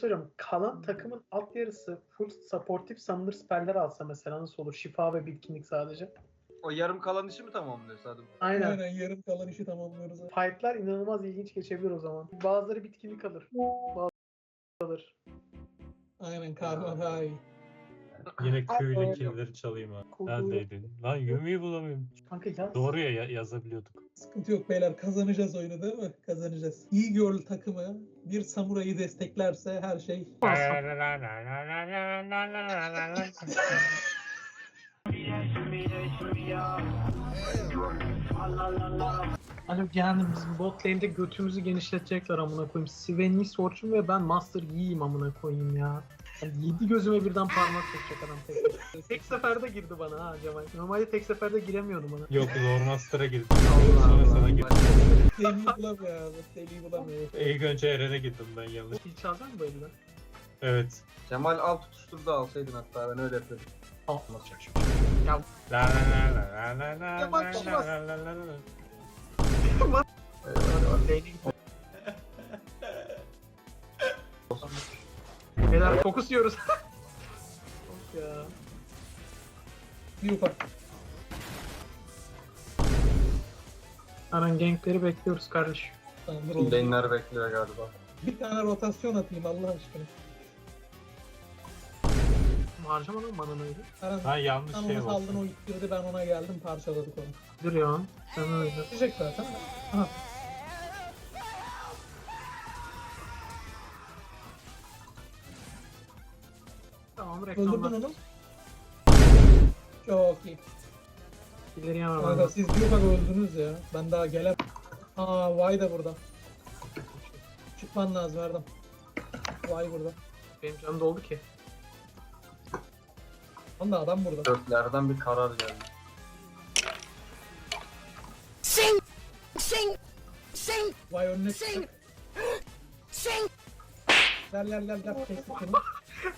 Hocam kalan takımın alt yarısı full supportif summoner spell'ler alsa mesela nasıl olur? Şifa ve bitkinlik sadece. O yarım kalan işi mi tamamlıyor sadece? Aynen. Aynen yarım kalan işi tamamlıyoruz. Fight'lar inanılmaz ilginç geçebilir o zaman. Bazıları bitkinlik alır. Bazıları alır. Aynen karma daha iyi. Yine köylü killleri çalayım ha. Neredeydin? Lan Yumi'yi bulamıyorum. Kanka yaz. Doğru ya ya- yazabiliyorduk. Sıkıntı yok beyler kazanacağız oyunu değil mi? Kazanacağız. İyi Girl takımı bir samurayı desteklerse her şey Hani yani bizim bot lane'de götümüzü genişletecekler amına koyayım. Svenny, Sorchun ve ben Master Yi'yim amına koyayım ya. Yani yedi gözüme birden parmak sokacak adam tek. tek seferde girdi bana ha Cemal. Normalde tek seferde giremiyordu bana. Yok Lord Master'a girdim. Allah Sonra sana girdim. deliği bulamıyor abi. Deliği bulamıyor. İlk önce Eren'e gittim ben yanlış. Hiç çalacak mı bu elden? Evet. Cemal al tutuştur da alsaydın hatta ben öyle yapıyordum. Al. La la la la la la la Ya bak, la olmaz. la la la la. Lane'e Beyler fokus yiyoruz. Ya. Bir ufak. Aran gankleri bekliyoruz kardeş. Tamamdır lane'ler bekliyor galiba. Bir tane rotasyon atayım Allah aşkına. Harcama lan mananı öyle. Aran, Ha yanlış sen şey onu saldın o oldu. ittirdi ben ona geldim parçaladık onu. Dur ya. Sen öyle. Diyecek zaten. Aha. Tamam Öldürdün reklamlar. onu. Çok iyi. İleriye var Kanka bana. siz bir ufak öldünüz ya. Ben daha gelem. Aa Vay da burada. Çıkman lazım Erdem. Vay burada. Benim canım doldu ki. Lan da adam burada. Dörtlerden bir karar geldi. Sing! Sing! Sing! Vay önüne Sing! Sing! Gel gel gel gel. Kestik bunu.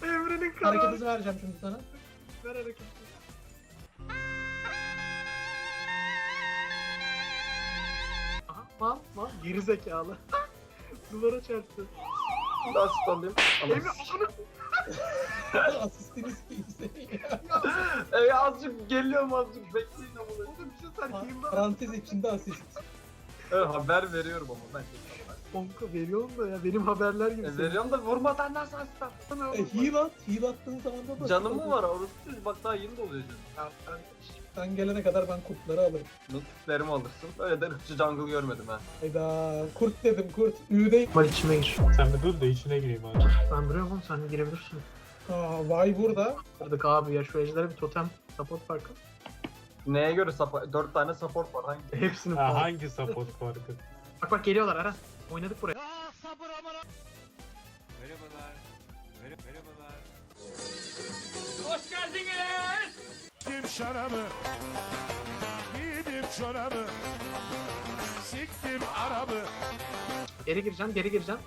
Emre'nin Hareket kararı. hızı vereceğim şimdi sana. Ver hareketi. Aha mal mal geri zekalı. Duvara çarptı. Asist alayım. Emre onu Asistini sikeyim seni ya. Ey azıcık geliyorum azıcık bekleyin ama. Oğlum bir şey sen yılda Parantez içinde asist. Evet haber veriyorum ama ben. Konka veriyorum da ya benim haberler gibi. E, veriyorum da vurmadan nasıl? Sana E, heal at. Heal attığın zaman da Canım mı var orası? Bak daha yeni doluyor canım. Sen gelene kadar ben kurtları alırım. Notiflerimi alırsın. Öyle de ırkçı jungle görmedim ha. Hayda. Kurt dedim kurt. Ü'deyim. Mal içime gir. Sen bir dur da içine gireyim abi. Ben duruyorum sen de girebilirsin. Aa Vay burada. Kırdık abi ya şu ejdere bir totem support farkı. Neye göre support? 4 tane support var hangi? Hepsini Ha, hangi support farkı? Bak bak geliyorlar Eren. Oynadık buraya. Merhabalar. Mer merhabalar. Siktim şarabı Giydim çorabı Siktim arabı Geri gireceğim geri gireceğim.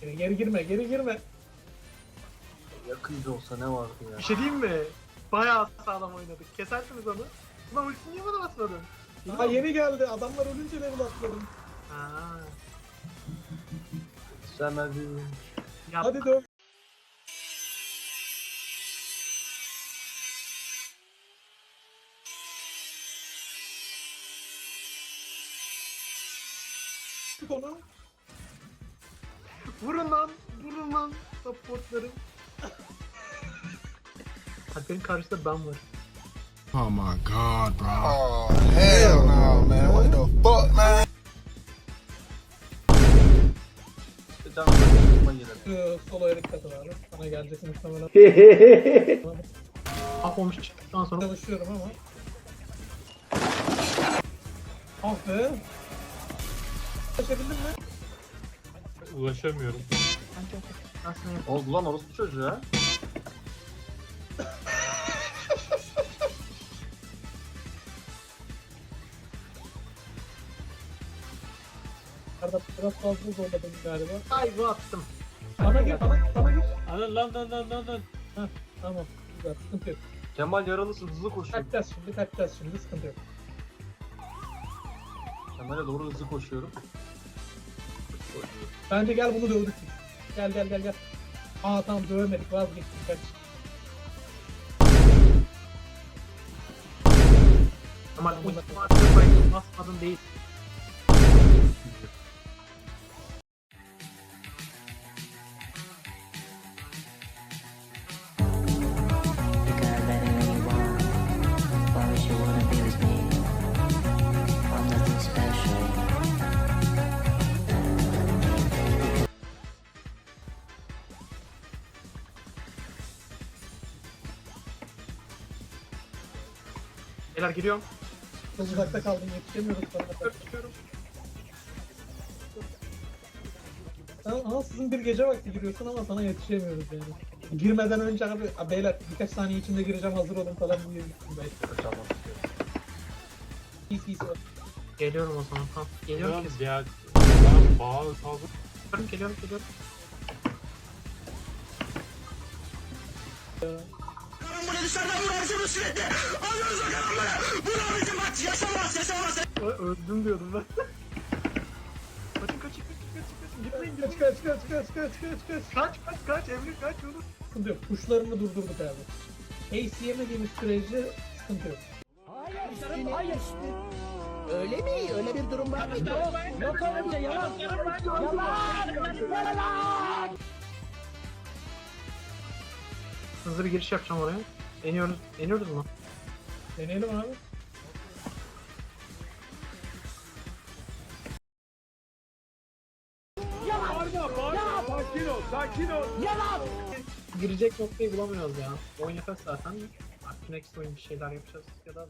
Geri, geri girme geri girme. Yakınca olsa ne vardı ya? Bir şey diyeyim mi? Bayağı sağlam oynadık. Kesersiniz onu. Ulan ultini niye bana basmadın? Aa yeni geldi. Adamlar ölünce level atladım. Ha. Semedim. Ya Hadi dön. Onu vurun lan. Vurun lan. Supportlarım. Hakkın karşısında ben varım. Oh my god bro Oh hell no, man! What the fuck, man? Jungle çıkma gelir. Ee, solo erik katı var. Bana gelecek muhtemelen. Ah olmuş çıktıktan sonra. Çalışıyorum ama. Ah be. Ulaşabildin mi? Ulaşamıyorum. Yapayım. Oldu lan orası çocuğu ha. Arada biraz fazla zorladım galiba. Ay bu attım. Bana gir, bana, bana gir. Lan lan lan lan lan lan. Tamam, güzel, sıkıntı yok. Kemal yaralısın hızlı koşuyor. Kaçacağız şimdi, kaçacağız şimdi, sıkıntı yok. Kemal'e doğru hızlı koşuyorum. Bence gel bunu dövdük biz. Gel gel gel gel. Aa tamam dövmedik vazgeçtik kaç. Ama ulti varsa Python basmadın değil. Beyler giriyorum. Çok uzakta kaldım yetişemiyoruz sana. Çıkıyorum. Sen ansızın bir gece vakti giriyorsun ama sana yetişemiyoruz yani. Girmeden önce abi, "Aa, beyler birkaç saniye içinde gireceğim hazır olun falan diye gittim istiyorum. PC'si var. Geliyorum o zaman. Tamam. Geliyorum kesin. ya. Bana bağlı kaldı. Geliyorum geliyorum geliyorum. Bunu dışarıdan vurarsınız sürekli. Alıyoruz o kadınları. Bu bizim maç. Yaşamaz yaşamaz. Öldüm diyordum ben. kaçın kaçın kaçın kaçın kaçın. Gitmeyin Kaç gitmeyin. kaç kaç kaç kaç kaç kaç. Kaç kaç kaç Emre kaç oğlum. Sıkıntı yok. Kuşlarını durdurduk abi. Ace yemediğimiz sürece sıkıntı yok. Hayır. Öyle mi? Öyle bir durum var mıydı? Yok öyle bir şey. Yalan. Yalan. Hızlı bir giriş yapacağım oraya. Eniyoruz. Eniyoruz mu? Deneyelim abi. Girecek noktayı bulamıyoruz ya. Oyun nefes zaten. Artık next oyun bir şeyler yapacağız ya da